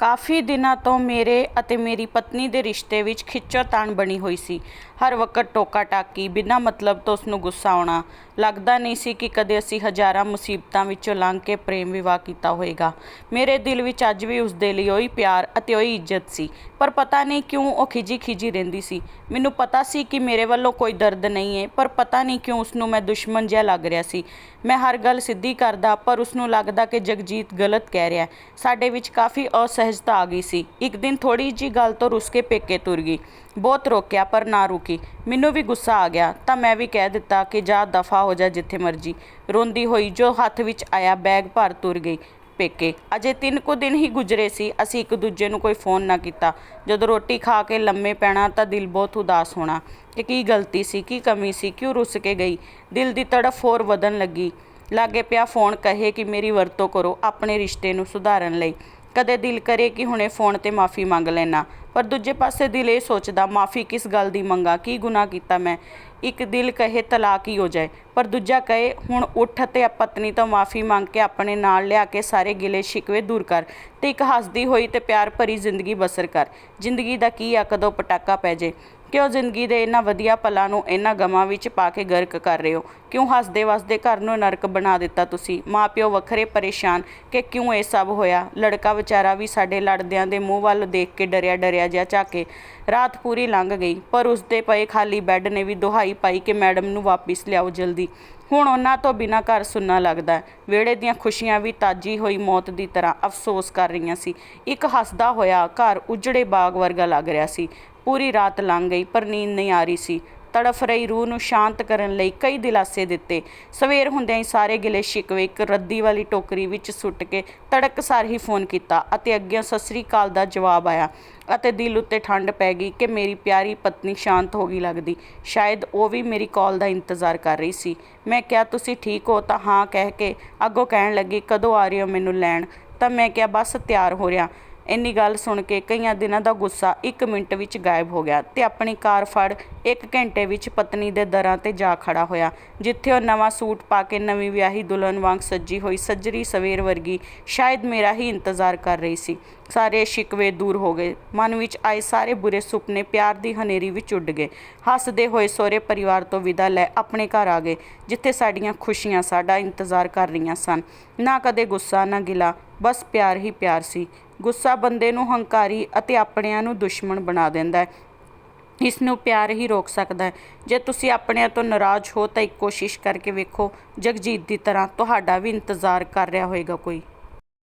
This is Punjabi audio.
ਕਾਫੀ ਦਿਨਾਂ ਤੋਂ ਮੇਰੇ ਅਤੇ ਮੇਰੀ ਪਤਨੀ ਦੇ ਰਿਸ਼ਤੇ ਵਿੱਚ ਖਿੱਚੋਤਾਣ ਬਣੀ ਹੋਈ ਸੀ। ਹਰ ਵਕਤ ਟੋਕਾ ਟਾਕੀ, ਬਿਨਾਂ ਮਤਲਬ ਤੋਂ ਉਸ ਨੂੰ ਗੁੱਸਾ ਆਉਣਾ। ਲੱਗਦਾ ਨਹੀਂ ਸੀ ਕਿ ਕਦੇ ਅਸੀਂ ਹਜ਼ਾਰਾਂ ਮੁਸੀਬਤਾਂ ਵਿੱਚੋਂ ਲੰਘ ਕੇ ਪ੍ਰੇਮ ਵਿਵਾਹ ਕੀਤਾ ਹੋਵੇਗਾ ਮੇਰੇ ਦਿਲ ਵਿੱਚ ਅੱਜ ਵੀ ਉਸ ਦੇ ਲਈ ਉਹੀ ਪਿਆਰ ਅਤੇ ਉਹੀ ਇੱਜ਼ਤ ਸੀ। ਪਰ ਪਤਾ ਨਹੀਂ ਕਿਉਂ ਉਹ ਖਿਜੀ ਖਿਜੀ ਰਹਿੰਦੀ ਸੀ। ਮੈਨੂੰ ਪਤਾ ਸੀ ਕਿ ਮੇਰੇ ਵੱਲੋਂ ਕੋਈ ਦਰਦ ਨਹੀਂ ਹੈ, ਪਰ ਪਤਾ ਨਹੀਂ ਕਿਉਂ ਉਸ ਨੂੰ ਮੈਂ ਦੁਸ਼ਮਣ ਜਿਹਾ ਲੱਗ ਰਿਹਾ ਸੀ। ਮੈਂ ਹਰ ਗੱਲ ਸਿੱਧੀ ਕਰਦਾ, ਪਰ ਉਸ ਨੂੰ ਲੱਗਦਾ ਕਿ ਜਗਜੀਤ ਗਲਤ ਕਹਿ ਰਿਹਾ ਸਾਡੇ ਵਿੱਚ ਕਾਫੀ ਅਸਹਿ ਅਸਹਿਜਤਾ ਆ ਗਈ ਸੀ। ਇੱਕ ਦਿਨ ਥੋੜੀ ਜੀ ਗੱਲ ਤੋਂ ਰੁੱਸ ਕੇ ਪੇਕੇ ਤੁਰ ਗਈ। ਬਹੁਤ ਰੋਕਿਆ ਪਰ ਨਾ ਰੁਕੀ। ਮੈਨੂੰ ਵੀ ਗੁੱਸਾ ਆ ਗਿਆ, ਤਾਂ ਮੈਂ ਵੀ ਕਹਿ ਦਿੱਤਾ ਕਿ ਜਾ ਦਫਾ ਹੋ ਜਾ ਜਿੱਥੇ ਮਰਜ਼ੀ। ਰੋਂਦੀ ਹੋਈ ਜੋ ਹੱਥ ਵਿੱਚ ਆਇਆ ਬੈਗ ਭਰ ਤੁਰ ਗਈ ਪੇਕੇ। ਅਜੇ ਤਿੰਨ ਕੁ ਦਿਨ ਹੀ ਗੁਜ਼ਰੇ ਸੀ, ਅਸੀਂ ਇੱਕ ਦੂਜੇ ਨੂੰ ਕੋਈ ਫੋਨ ਨਾ ਕੀਤਾ। ਜਦੋਂ ਰੋਟੀ ਖਾ ਕੇ ਲੰਮੇ ਪੈਣਾ ਤਾਂ ਦਿਲ ਬਹੁਤ ਉਦਾਸ ਹੋਣਾ ਕਿ ਕੀ ਗਲਤੀ ਸੀ, ਕੀ ਕਮੀ ਸੀ, ਕਿਉਂ ਰੁੱਸ ਕੇ ਗਈ। ਦਿਲ ਦੀ ਤੜਫ ਹੋਰ ਵਧਣ ਲੱਗੀ। ਲਾਗੇ ਪਿਆ ਫੋਨ ਕਹੇ ਕਿ ਮੇਰੀ ਵਰਤੋਂ ਕਰੋ ਆਪਣੇ ਰਿਸ਼ਤੇ ਨੂੰ ਸੁਧਾਰਨ ਲਈ। ਕਦੇ ਦਿਲ ਕਰੇ ਕਿ ਹੁਣੇ ਫੋਨ ਤੇ ਮਾਫੀ ਮੰਗ ਲੈਣਾ ਪਰ ਦੂਜੇ ਪਾਸੇ ਦਿਲ ਇਹ ਸੋਚਦਾ, ਮਾਫੀ ਕਿਸ ਗੱਲ ਦੀ ਮੰਗਾ, ਕੀ ਗੁਨਾਹ ਕੀਤਾ ਮੈਂ? ਇੱਕ ਦਿਲ ਕਹੇ ਤਲਾਕ ਹੀ ਹੋ ਜਾਏ। ਪਰ ਦੂਜਾ ਕਹੇ, ਹੁਣ ਉੱਠ ਅਤੇ ਪਤਨੀ ਤੋਂ ਮਾਫੀ ਮੰਗ ਕੇ ਆਪਣੇ ਨਾਲ ਲਿਆ ਕੇ ਸਾਰੇ ਗਿਲੇ ਸ਼ਿਕਵੇ ਦੂਰ ਕਰ ਤੇ ਇੱਕ ਹੱਸਦੀ ਹੋਈ ਤੇ ਪਿਆਰ ਭਰੀ ਜ਼ਿੰਦਗੀ ਬਸਰ ਕਰ। ਜ਼ਿੰਦਗੀ ਦਾ ਕੀ ਆ, ਕਦੋਂ ਪਟਾਕਾ ਪੈ ਜੇ? ਕਿਉਂ ਜ਼ਿੰਦਗੀ ਦੇ ਇਹਨਾਂ ਵਧੀਆ ਪਲਾਂ ਨੂੰ ਇਹਨਾਂ ਗਮਾਂ ਵਿੱਚ ਪਾ ਕੇ ਗਰਕ ਕਰ ਰਹੇ ਹੋ? ਕਿਉਂ ਹੱਸਦੇ ਵਸਦੇ ਘਰ ਨੂੰ ਨਰਕ ਬਣਾ ਦਿੱਤਾ ਤੁਸੀਂ? ਮਾਪਿਓ ਵੱਖਰੇ ਪਰੇਸ਼ਾਨ ਕਿ ਕਿਉਂ ਇਹ ਸਭ ਹੋਇਆ? ਲੜਕਾ ਵਿਚਾਰਾ ਵੀ ਸਾਡੇ ਲੜਦਿਆਂ ਦੇ ਮੂੰਹ ਵੱਲ ਦੇਖ ਕੇ ਡਰਿਆ ਡਰਿਆ ਜਿਹਾ ਝਾਕੇ। ਰਾਤ ਪੂਰੀ ਲੰਘ ਗਈ, ਪਰ ਉਸ ਦੇ ਪਏ ਖਾਲੀ ਬੈੱਡ ਨੇ ਵੀ ਦੁਹਾਈ ਪਾਈ ਕਿ ਮੈਡਮ ਨੂੰ ਵਾਪਿਸ ਲਿਆਓ ਜਲਦੀ। ਹੁਣ ਉਹਨਾਂ ਤੋਂ ਬਿਨਾਂ ਘਰ ਸੁੰਨਾ ਲੱਗਦਾ ਵਿਹੜੇ ਦੀਆਂ ਖੁਸ਼ੀਆਂ ਵੀ ਤਾਜੀ ਹੋਈ ਮੌਤ ਦੀ ਤਰ੍ਹਾਂ ਅਫਸੋਸ ਕਰ ਰਹੀਆਂ ਸੀ। ਇੱਕ ਹੱਸਦਾ ਹੋਇਆ ਘਰ ਉਜੜੇ ਬਾਗ ਵਰਗਾ ਲੱਗ ਰਿਹਾ ਸੀ। ਪੂਰੀ ਰਾਤ ਲੰਘ ਗਈ ਪਰ ਨੀਂਦ ਨਹੀਂ ਆ ਰਹੀ ਸੀ। ਤੜਫ ਰਹੀ ਰੂਹ ਨੂੰ ਸ਼ਾਂਤ ਕਰਨ ਲਈ ਕਈ ਦਿਲਾਸੇ ਦਿੱਤੇ। ਸਵੇਰ ਹੁੰਦਿਆਂ ਹੀ ਸਾਰੇ ਗਿਲੇ ਸ਼ਿਕਵੇ ਇੱਕ ਰੱਦੀ ਵਾਲੀ ਟੋਕਰੀ ਵਿੱਚ ਸੁੱਟ ਕੇ ਤੜਕਸਾਰ ਹੀ ਫੋਨ ਕੀਤਾ ਅਤੇ ਅੱਗੇ ਸਤਿ ਸ੍ਰੀ ਅਕਾਲ ਦਾ ਜਵਾਬ ਆਇਆ ਅਤੇ ਦਿਲ ਉੱਤੇ ਠੰਡ ਪੈ ਗਈ ਕਿ ਮੇਰੀ ਪਿਆਰੀ ਪਤਨੀ ਸ਼ਾਂਤ ਹੋ ਗਈ ਲੱਗਦੀ। ਸ਼ਾਇਦ ਉਹ ਵੀ ਮੇਰੀ ਕਾਲ ਦਾ ਇੰਤਜ਼ਾਰ ਕਰ ਰਹੀ ਸੀ। ਮੈਂ ਕਿਹਾ, ਤੁਸੀਂ ਠੀਕ ਹੋ? ਤਾਂ ਹਾਂ ਕਹਿ ਕੇ ਅੱਗੋਂ ਕਹਿਣ ਲੱਗੀ, ਕਦੋਂ ਆ ਰਹੇ ਹੋ ਮੈਨੂੰ ਲੈਣ? ਤਾਂ ਮੈਂ ਕਿਹਾ, ਬਸ ਤਿਆਰ ਹੋ ਰਿਹਾ। ਇੰਨੀ ਗੱਲ ਸੁਣ ਕੇ ਕਈਆਂ ਦਿਨਾਂ ਦਾ ਗੁੱਸਾ 1 ਮਿੰਟ ਵਿੱਚ ਗਾਇਬ ਹੋ ਗਿਆ ਤੇ ਆਪਣੀ ਕਾਰ ਫੜ 1 ਘੰਟੇ ਵਿੱਚ ਪਤਨੀ ਦੇ ਦਰਾਂ ਤੇ ਜਾ ਖੜਾ ਹੋਇਆ, ਜਿੱਥੇ ਉਹ ਨਵਾਂ ਸੂਟ ਪਾ ਕੇ ਨਵੀਂ ਵਿਆਹੀ ਦੁਲਹਨ ਵਾਂਗ ਸੱਜੀ ਹੋਈ ਸੱਜਰੀ ਸਵੇਰ ਵਰਗੀ ਸ਼ਾਇਦ ਮੇਰਾ ਹੀ ਇੰਤਜ਼ਾਰ ਕਰ ਰਹੀ ਸੀ। ਸਾਰੇ ਸ਼ਿਕਵੇ ਦੂਰ ਹੋ ਗਏ। ਮਨ ਵਿੱਚ ਆਏ ਸਾਰੇ ਬੁਰੇ ਸੁਪਨੇ ਪਿਆਰ ਦੀ ਹਨੇਰੀ ਵਿੱਚ ਉੱਡ ਗਏ। ਹੱਸਦੇ ਹੋਏ ਸਹੁਰੇ ਪਰਿਵਾਰ ਤੋਂ ਵਿਦਾ ਲੈ ਆਪਣੇ ਘਰ ਆ ਗਏ, ਜਿੱਥੇ ਸਾਡੀਆਂ ਖੁਸ਼ੀਆਂ ਸਾਡਾ ਇੰਤਜ਼ਾਰ ਕਰ ਰਹੀਆਂ ਸਨ। ਨਾ ਕਦੇ ਗੁੱਸਾ, ਨਾ ਗਿਲਾ, ਬਸ ਪਿਆਰ ਹੀ ਪਿਆਰ ਸੀ। ਗੁੱਸਾ ਬੰਦੇ ਨੂੰ ਹੰਕਾਰੀ ਅਤੇ ਆਪਣਿਆਂ ਨੂੰ ਦੁਸ਼ਮਣ ਬਣਾ ਦਿੰਦਾ ਹੈ। ਇਸ ਨੂੰ ਪਿਆਰ ਹੀ ਰੋਕ ਸਕਦਾ ਹੈ। ਜੇ ਤੁਸੀਂ ਆਪਣਿਆਂ ਤੋਂ ਨਾਰਾਜ਼ ਹੋ ਤਾਂ ਇੱਕ ਕੋਸ਼ਿਸ਼ ਕਰਕੇ ਵੇਖੋ, ਜਗਜੀਤ ਦੀ ਤਰ੍ਹਾਂ ਤੁਹਾਡਾ ਵੀ ਇੰਤਜ਼ਾਰ ਕਰ ਰਿਹਾ ਹੋਵੇਗਾ ਕੋਈ।